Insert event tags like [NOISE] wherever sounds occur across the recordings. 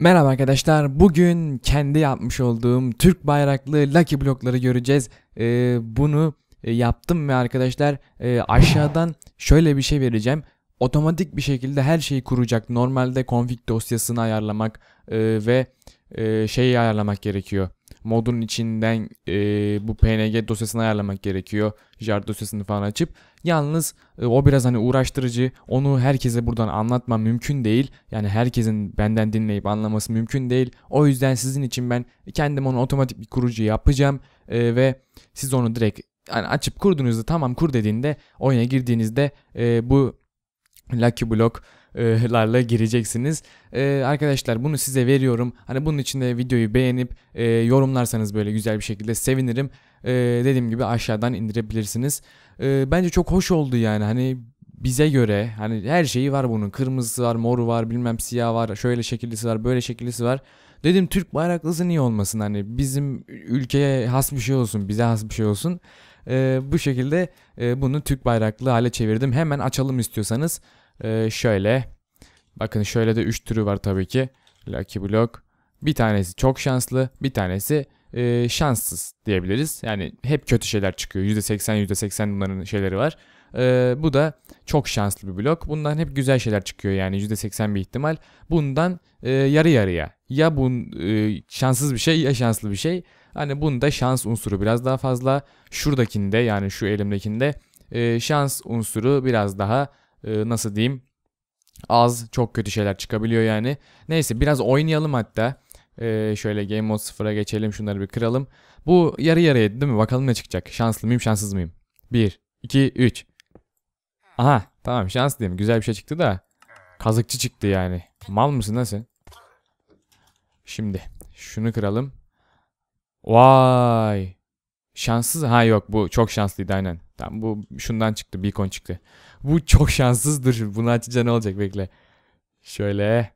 Merhaba arkadaşlar. Bugün kendi yapmış olduğum Türk bayraklı Lucky blokları göreceğiz. Ee, bunu e, yaptım ve arkadaşlar e, aşağıdan şöyle bir şey vereceğim. Otomatik bir şekilde her şeyi kuracak. Normalde config dosyasını ayarlamak e, ve e, şeyi ayarlamak gerekiyor. Modun içinden e, bu PNG dosyasını ayarlamak gerekiyor. JAR dosyasını falan açıp. Yalnız e, o biraz hani uğraştırıcı. Onu herkese buradan anlatmam mümkün değil. Yani herkesin benden dinleyip anlaması mümkün değil. O yüzden sizin için ben kendim onu otomatik bir kurucu yapacağım. E, ve siz onu direkt yani açıp kurduğunuzda tamam kur dediğinde oyuna girdiğinizde e, bu Lucky Block larla gireceksiniz. Ee, arkadaşlar bunu size veriyorum. Hani bunun için de videoyu beğenip e, yorumlarsanız böyle güzel bir şekilde sevinirim. Ee, dediğim gibi aşağıdan indirebilirsiniz. Ee, bence çok hoş oldu yani. Hani bize göre hani her şeyi var bunun. Kırmızısı var, moru var, bilmem siyah var, şöyle şekillisi var, böyle şekillisi var. Dedim Türk bayraklısı niye olmasın hani bizim ülkeye has bir şey olsun, bize has bir şey olsun. Ee, bu şekilde e, bunu Türk bayraklı hale çevirdim. Hemen açalım istiyorsanız. Ee, şöyle. Bakın şöyle de 3 türü var tabii ki. Lucky Block. Bir tanesi çok şanslı. Bir tanesi e, şanssız diyebiliriz. Yani hep kötü şeyler çıkıyor. %80 %80 bunların şeyleri var. E, bu da çok şanslı bir blok. Bundan hep güzel şeyler çıkıyor yani %80 bir ihtimal. Bundan e, yarı yarıya. Ya bu e, şanssız bir şey ya şanslı bir şey. Hani bunda şans unsuru biraz daha fazla. Şuradakinde yani şu elimdekinde e, şans unsuru biraz daha e, nasıl diyeyim az çok kötü şeyler çıkabiliyor yani. Neyse biraz oynayalım hatta. Ee, şöyle Game Mode 0'a geçelim şunları bir kıralım. Bu yarı yarıya değil mi? Bakalım ne çıkacak. Şanslı mıyım şanssız mıyım? 1, 2, 3. Aha tamam şanslıyım. Güzel bir şey çıktı da. Kazıkçı çıktı yani. Mal mısın sen? Şimdi şunu kıralım. Vay. Şanssız. Ha yok bu çok şanslıydı aynen. Tamam bu şundan çıktı. Beacon çıktı. Bu çok şanssızdır. Bunu açınca ne olacak bekle. Şöyle.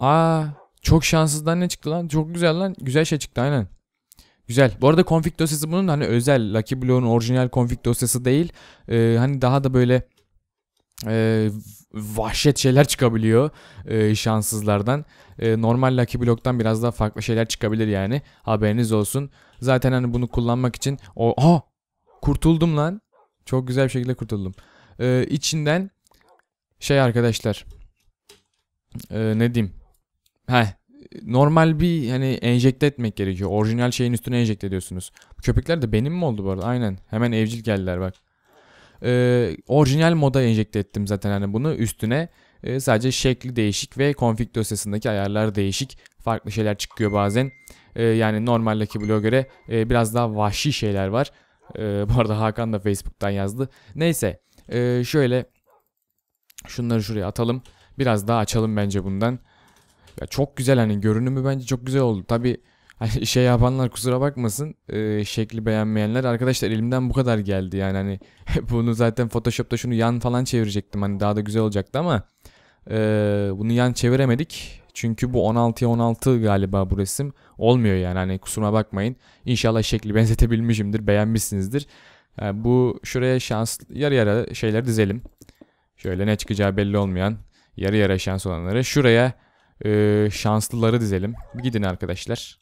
Aa, çok şanssızdan ne çıktı lan? Çok güzel lan. Güzel şey çıktı aynen. Güzel. Bu arada config dosyası bunun hani özel Lucky Block'un orijinal config dosyası değil. Ee, hani daha da böyle e, vahşet şeyler çıkabiliyor e, şanssızlardan. E, normal Lucky Block'tan biraz daha farklı şeyler çıkabilir yani. Haberiniz olsun. Zaten hani bunu kullanmak için o ha kurtuldum lan. Çok güzel bir şekilde kurtuldum. E, içinden şey arkadaşlar e, ne diyeyim? Heh, normal bir hani enjekte etmek gerekiyor. Orijinal şeyin üstüne enjekte ediyorsunuz. Köpekler de benim mi oldu bu arada? Aynen. Hemen evcil geldiler bak. Ee, orijinal moda enjekte ettim zaten hani bunu üstüne. Ee, sadece şekli değişik ve config dosyasındaki ayarlar değişik. Farklı şeyler çıkıyor bazen. Ee, yani normaldeki bloğa göre e, biraz daha vahşi şeyler var. Ee, [LAUGHS] bu arada Hakan da Facebook'tan yazdı. Neyse. Ee, şöyle şunları şuraya atalım. Biraz daha açalım bence bundan. Ya çok güzel hani görünümü bence çok güzel oldu. Tabi hani şey yapanlar kusura bakmasın e, şekli beğenmeyenler. Arkadaşlar elimden bu kadar geldi yani hani [LAUGHS] bunu zaten Photoshop'ta şunu yan falan çevirecektim. Hani daha da güzel olacaktı ama e, bunu yan çeviremedik. Çünkü bu 16'ya 16 galiba bu resim. Olmuyor yani hani kusuruma bakmayın. İnşallah şekli [LAUGHS] benzetebilmişimdir beğenmişsinizdir. Yani bu şuraya şans yarı yarı şeyler dizelim. Şöyle ne çıkacağı belli olmayan yarı yarı şans olanları. Şuraya e, şanslıları dizelim. Gidin arkadaşlar.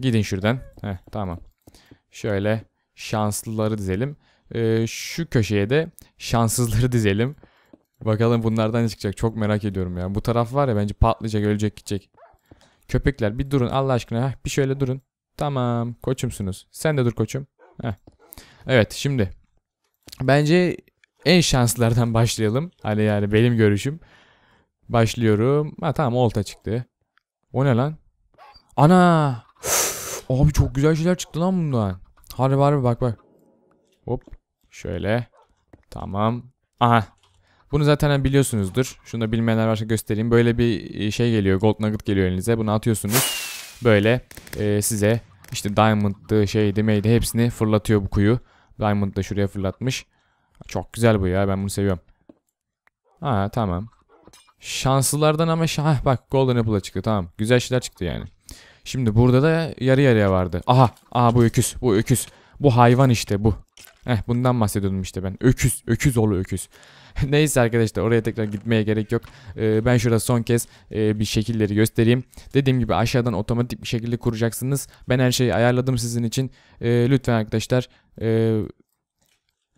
Gidin şuradan. Heh, tamam. Şöyle şanslıları dizelim. E, şu köşeye de şanssızları [LAUGHS] dizelim. Bakalım bunlardan ne çıkacak. Çok merak ediyorum ya. Bu taraf var ya bence patlayacak, ölecek, gidecek. Köpekler bir durun Allah aşkına. Heh, bir şöyle durun. Tamam. Koçumsunuz. Sen de dur koçum. Heh. Evet şimdi. Bence en şanslılardan [LAUGHS] başlayalım. Hani yani benim görüşüm. Başlıyorum. Ha tamam olta çıktı. O ne lan? Ana! Abi çok güzel şeyler çıktı lan bundan. Harbi harbi bak bak. Hop. Şöyle. Tamam. Aha. Bunu zaten biliyorsunuzdur. Şunu da bilmeyenler varsa göstereyim. Böyle bir e, şey geliyor. Gold Nugget geliyor elinize. Bunu atıyorsunuz. Böyle e, size işte Diamond'dı şeydi meydi hepsini fırlatıyor bu kuyu. Diamond da şuraya fırlatmış. Çok güzel bu ya. Ben bunu seviyorum. Ha tamam. Şanslılardan ama şah bak Golden Apple'a çıktı tamam. Güzel şeyler çıktı yani. Şimdi burada da yarı yarıya vardı. Aha aha bu öküz bu öküz. Bu hayvan işte bu. Eh bundan bahsediyordum işte ben. Öküz öküz oğlu öküz. [LAUGHS] Neyse arkadaşlar oraya tekrar gitmeye gerek yok. Ee, ben şurada son kez e, bir şekilleri göstereyim. Dediğim gibi aşağıdan otomatik bir şekilde kuracaksınız. Ben her şeyi ayarladım sizin için. Ee, lütfen arkadaşlar e,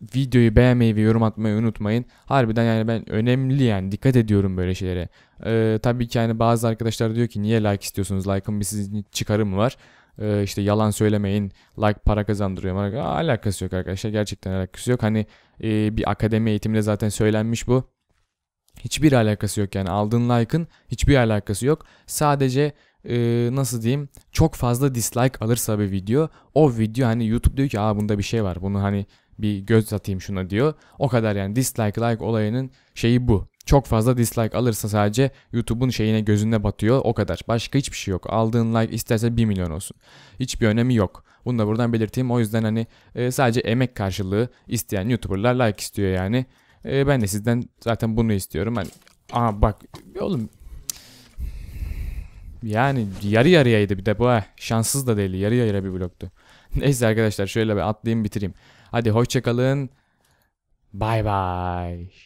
videoyu beğenmeyi ve yorum atmayı unutmayın. Harbiden yani ben önemli yani dikkat ediyorum böyle şeylere. Ee, tabii ki yani bazı arkadaşlar diyor ki niye like istiyorsunuz? Like'ın bir sizin çıkarım var. Ee, işte yalan söylemeyin. Like para kazandırıyor. Aa, alakası yok arkadaşlar. Gerçekten alakası yok. Hani e, bir akademi eğitiminde zaten söylenmiş bu. Hiçbir alakası yok yani aldığın like'ın hiçbir alakası yok. Sadece e, nasıl diyeyim çok fazla dislike alırsa bir video o video hani YouTube diyor ki aa bunda bir şey var bunu hani bir göz atayım şuna diyor. O kadar yani dislike like olayının şeyi bu. Çok fazla dislike alırsa sadece YouTube'un şeyine gözüne batıyor o kadar. Başka hiçbir şey yok. Aldığın like isterse 1 milyon olsun. Hiçbir önemi yok. Bunu da buradan belirteyim. O yüzden hani e, sadece emek karşılığı isteyen YouTuber'lar like istiyor yani. E, ben de sizden zaten bunu istiyorum. Hani Aa bak oğlum yani yarı yarıyaydı bir de bu. Şanssız da değil. Yarı yarıya bir bloktu. [LAUGHS] Neyse arkadaşlar şöyle bir atlayayım bitireyim. Hadi hoşçakalın. Bay bay.